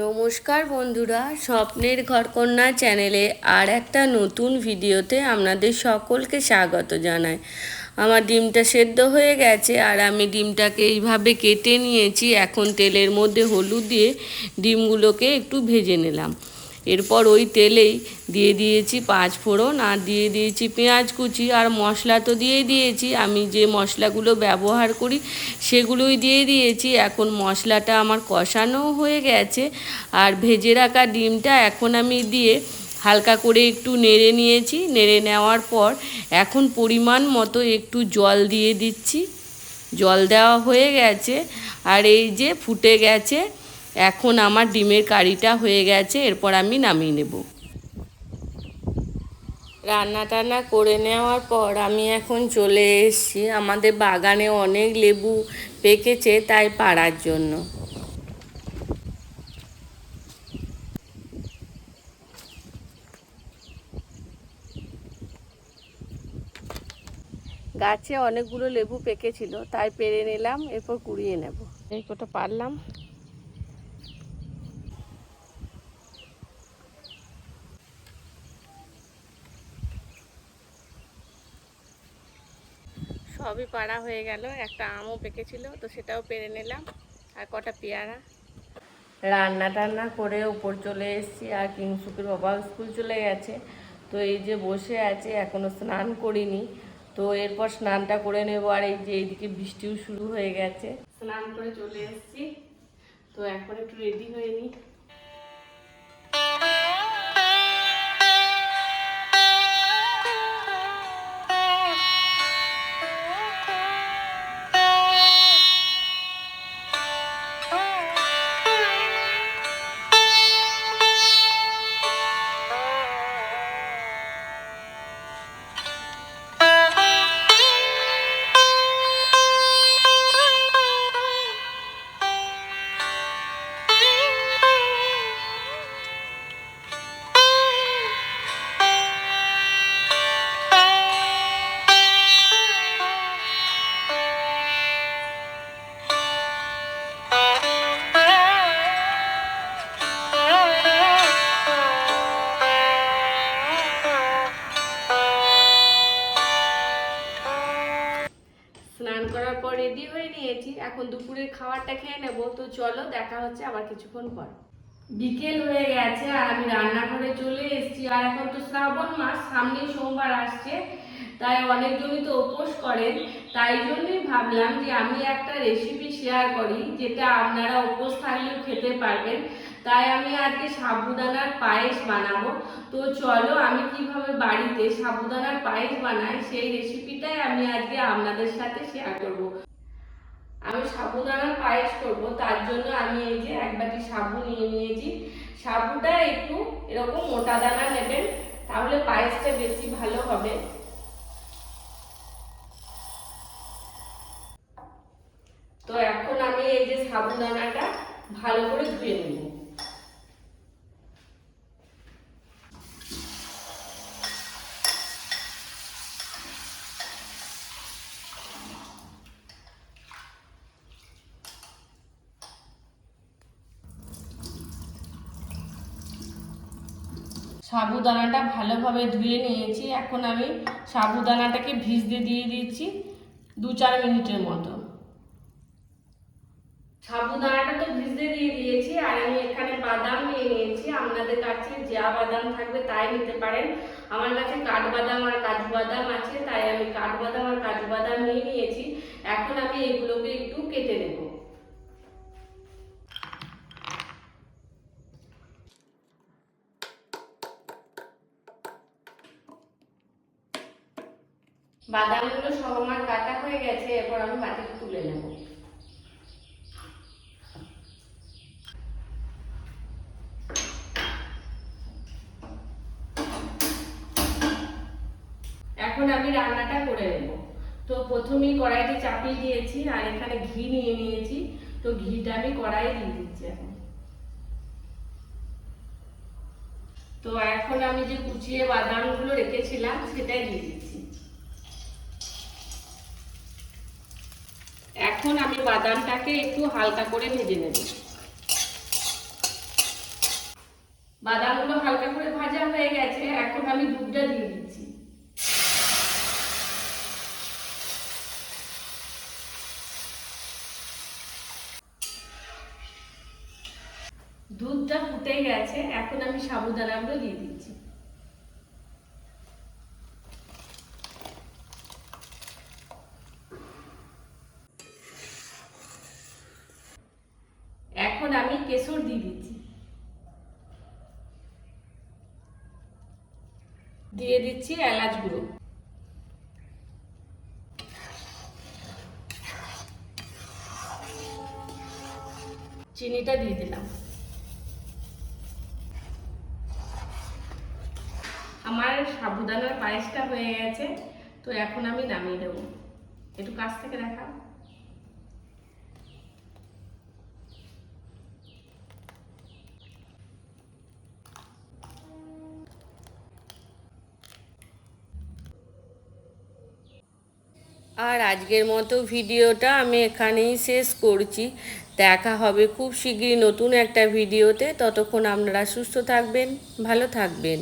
নমস্কার বন্ধুরা, স্বপ্নের ঘরকন্যা চ্যানেলে আর একটা নতুন ভিডিওতে আপনাদের সকলকে স্বাগত জানাই। আমার ডিমটা সেদ্ধ হয়ে গেছে আর আমি ডিমটাকে এইভাবে কেটে নিয়েছি। এখন তেলের মধ্যে হলুদ দিয়ে ডিমগুলোকে একটু ভেজে নিলাম। এরপর ওই তেলেই দিয়ে দিয়েছি পাঁচ ফোড়ন আর দিয়ে দিয়েছি পেঁয়াজ কুচি আর মশলা তো দিয়েই দিয়েছি। আমি যে মশলাগুলো ব্যবহার করি সেগুলোই দিয়ে দিয়েছি। এখন মশলাটা আমার কষানো হয়ে গেছে আর ভেজে রাখা ডিমটা এখন আমি দিয়ে হালকা করে একটু নেড়ে নিয়েছি। নেড়ে নেওয়ার পর এখন পরিমাণ মতো একটু জল দিয়ে দিচ্ছি। জল দেওয়া হয়ে গেছে আর এই যে ফুটে গেছে এখন আমার ডিমের কারিটা হয়ে গেছে, এরপর আমি নামিয়ে নেব। রান্না টান্না করে নেওয়ার পর আমি এখন চলে এসেছি। আমাদের বাগানে অনেক লেবু পেকেছে, তাই পাড়ার জন্য। গাছে অনেকগুলো লেবু পেকেছিল, তাই পেরে নিলাম, এরপর কুড়িয়ে নেব। এই কটা পারলাম। সবই পাড়া হয়ে গেল। একটা আমও পেকেছিল, তো সেটাও পেরে নিলাম। আর কটা পেয়ারা। রান্না টান্না করে উপর চলে এসেছি, আর কিংসুকের বাবা স্কুল চলে গেছে। তো এই যে বসে আছে, এখনও স্নান করিনি। তো এরপর স্নানটা করে নেব, আর এই যে এইদিকে বৃষ্টিও শুরু হয়ে গেছে। স্নান করে চলে এসেছি। তো এখন একটু রেডি হয়ে নিই। রেডি হয়ে নিয়েছি। এখন দুপুরের খাবারটা খেয়ে নেব। তো চলো, দেখা হচ্ছে আবার কিছুক্ষণ পর। বিকেল হয়ে গেছে, আর আমি রান্নাঘরে চলে এসেছি। আর এখন তো শ্রাবণ মাস, সামনেই সোমবার আসছে। তাই অনেকজনই তো উপোস করেন। তাই জন্যই ভাবলাম যে আমি একটা রেসিপি শেয়ার করি, যেটা আপনারা উপোস থাকলেও খেতে পারবেন। তাই আমি আজকে সাবুদানার পায়েস বানাবো। তো চলো, আমি কীভাবে বাড়িতে সাবুদানার পায়েস বানাই, সেই রেসিপিটাই আমি আজকে আপনাদের সাথে শেয়ার করব। আমি সাবুদানার পায়েস করব, তার জন্য আমি এই যে এক বাটি সাবু নিয়ে নিয়েছি। সাবুটা একটু এরকম মোটা দানা নেবেন, তাহলে পায়েসটা বেশি ভালো হবে। তো এখন আমি এই যে সাবুদানাটা ভালো করে ধুয়ে নেব। সাবুদানাটা ভালোভাবে ধুয়ে নিয়েছি। এখন আমি সাবুদানাটাকে ভিজতে দিয়ে দিচ্ছি দু চার মিনিটের মতো। সাবুদানাটা তো ভিজতে দিয়ে দিয়েছি আর আমি এখানে বাদাম নিয়ে নিয়েছি। আপনাদের কাছে যা বাদাম থাকবে তাই নিতে পারেন। আমার কাছে কাঠবাদাম আর কাজু বাদাম আছে, তাই আমি কাঠবাদাম আর কাজু বাদাম নিয়ে নিয়েছি। এখন আমি এগুলোকে একটু কেটে নেব। বাদামগুলো সব আমার কাটা হয়ে গেছে, এরপর আমি বাটিতে তুলে নেব। এখন আমি রান্নাটা করে নেব। তো প্রথমেই কড়াইতে চাপিয়ে দিয়েছি, আর এখানে ঘি নিয়ে নিয়েছি। তো ঘিটা আমি কড়াই দিয়ে দিচ্ছি এখন। তো এখন আমি যে কুচিয়ে বাদামগুলো রেখেছিলাম, সেটাই দিয়ে দিচ্ছি। এখন আমি বাদামটাকে একটু হালকা করে ভেজে নেব। বাদামগুলো হালকা করে ভাজা হয়ে গেছে, এখন আমি দুধটা দিয়ে দিচ্ছি। দুধটা ফুটে গেছে, এখন আমি সাবুদানাগুলো দিয়ে দিচ্ছি এখন আমি কেশর দিয়ে দিচ্ছি দিয়ে দিচ্ছি এলাচ গুঁড়ো। চিনিটা দিয়ে দিলাম। আমার সাবুদানার পায়েসটা হয়ে গেছে, তো এখন আমি নামিয়ে দেবো একটু কাছ থেকে দেখা আর আজকের মতো ভিডিওটা আমি এখানেই শেষ করছি। দেখা হবে খুব শীঘ্রই নতুন একটা ভিডিওতে। ততক্ষণ আপনারা সুস্থ থাকবেন, ভালো থাকবেন।